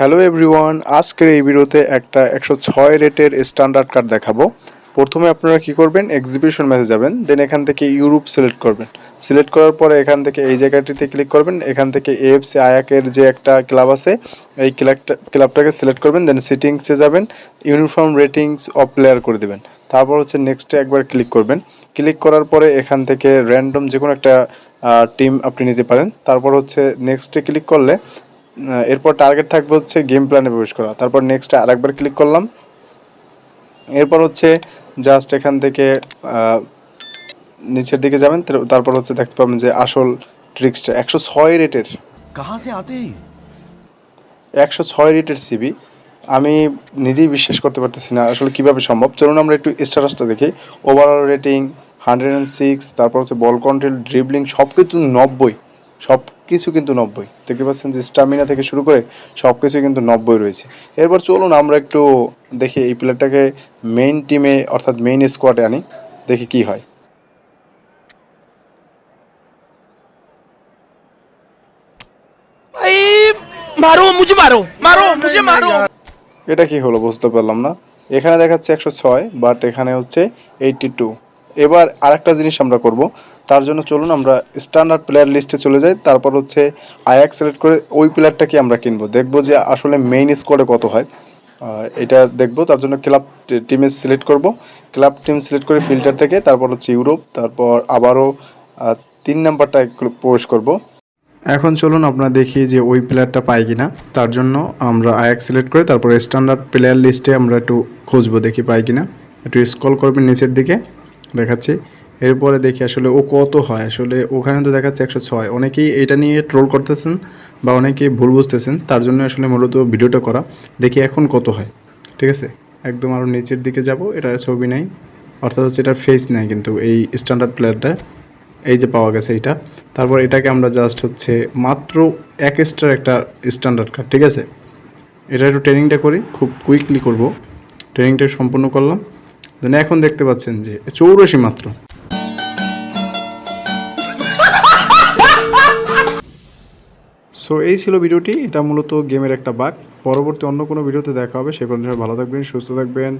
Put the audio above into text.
Hello everyone আজকের এই ভিডিওতে একটা একশো ছয় রেটের স্ট্যান্ডার্ড কার্ড দেখাবো। প্রথমে আপনারা কি করবেন? এক্সিবিশন ম্যাচে যাবেন দেন এখান থেকে ইউরোপ সিলেক্ট করবেন। সিলেক্ট করার পরে এখান থেকে এই জায়গাটিতে ক্লিক করবেন, এখান থেকে এএফসি আয়াকের যে একটা ক্লাব আছে, এই ক্লাবটা ক্লাবটাকে সিলেক্ট করবেন দেন সিটিংসে যাবেন ইউনিফর্ম রেটিংস অফ প্লেয়ার করে দেবেন। তারপর হচ্ছে নেক্সটে একবার ক্লিক করবেন। ক্লিক করার পরে এখান থেকে র্যান্ডম যে কোনো একটা টিম আপনি নিতে পারেন। তারপর হচ্ছে নেক্সটে ক্লিক করলে এরপর টার্গেট থাকবে হচ্ছে গেম প্ল্যানে প্রবেশ করা। তারপর নেক্সটে আরেকবার ক্লিক করলাম। এরপর হচ্ছে জাস্ট এখান থেকে নিচের দিকে যাবেন। তারপর হচ্ছে দেখতে পাবেন যে আসল ট্রিক্সটা একশো ছয় রেটের একশো ছয় রেটের সিবি আমি নিজেই বিশ্বাস করতে পারতেছি না আসলে কীভাবে সম্ভব। চলুন আমরা একটু স্ট্যাটাসটা দেখি। Overall rating hundred and six তারপর হচ্ছে বল কন্ট্রোল ড্রিবলিং সব কিছু নব্বই। সব কিছু কিন্তু নব্বই। দেখতে পাচ্ছেন যে স্টামিনা থেকে শুরু করে সব কিছু কিন্তু নব্বই রয়েছে। এরপর চলুন আমরা একটু দেখি এই প্লেয়ারটাকে মেইন টিমে অর্থাৎ মেইন স্কোয়াডে আনি দেখি কি হয়। এটা কি হলো? বুঝতে পারলাম না। এখানে দেখাচ্ছে একশো ছয় বাট এখানে হচ্ছে এইটি টু এবার আরেকটা জিনিস আমরা করব। তার জন্য চলুন আমরা স্ট্যান্ডার্ড প্লেয়ার লিস্টে চলে যাই। তারপর হচ্ছে আয়াক সিলেক্ট করে ওই প্লেয়ারটাকে আমরা কিনবো। দেখব যে আসলে মেইন স্কোয়াডে কত হয়। এটা দেখব। তার জন্য ক্লাব টিমে সিলেক্ট করব। ক্লাব টিম সিলেক্ট করে ফিল্টার থেকে তারপর হচ্ছে ইউরোপ তারপর আবারও তিন নাম্বারটা প্রবেশ করব। এখন চলুন আপনারা দেখি যে ওই প্লেয়ারটা পাই কিনা। তার জন্য আমরা আয়াক সিলেক্ট করে তারপর স্ট্যান্ডার্ড প্লেয়ার লিস্টে আমরা একটু খুঁজবো, দেখি পাই কিনা। একটু স্ক্রল করবেন নিচের দিকে। দেখাচ্ছি। এরপরে দেখি আসলে ও কত হয়। আসলে ওখানে তো দেখাচ্ছে একশো ছয়। অনেকেই এটা নিয়ে ট্রোল করতেছেন বা অনেকেই ভুল বুঝতেছেন, তার জন্য আসলে মূলত ভিডিওটা করা। দেখি এখন কত হয়। ঠিক আছে? একদম আরও নিচের দিকে যাব। এটা ছবি নাই। অর্থাৎ হচ্ছে এটা ফেস নেয় কিন্তু এই স্ট্যান্ডার্ড প্লেয়ারটা এই যে পাওয়া গেছে এইটা। তারপর এটাকে আমরা জাস্ট হচ্ছে মাত্র এক স্টার একটা স্ট্যান্ডার্ড কার্ড ঠিক আছে? এটা একটু ট্রেনিংটা করি। খুব কুইকলি করব। ট্রেনিংটা সম্পূর্ণ করলাম। দেন এখন দেখতে পাচ্ছেন যে চৌরাশি মাত্র। সো এই ছিল ভিডিওটি। এটা মূলত গেমের একটা বাক পরবর্তী অন্য কোনো ভিডিওতে দেখা হবে। সে পর্যন্ত ভালো থাকবেন, সুস্থ থাকবেন।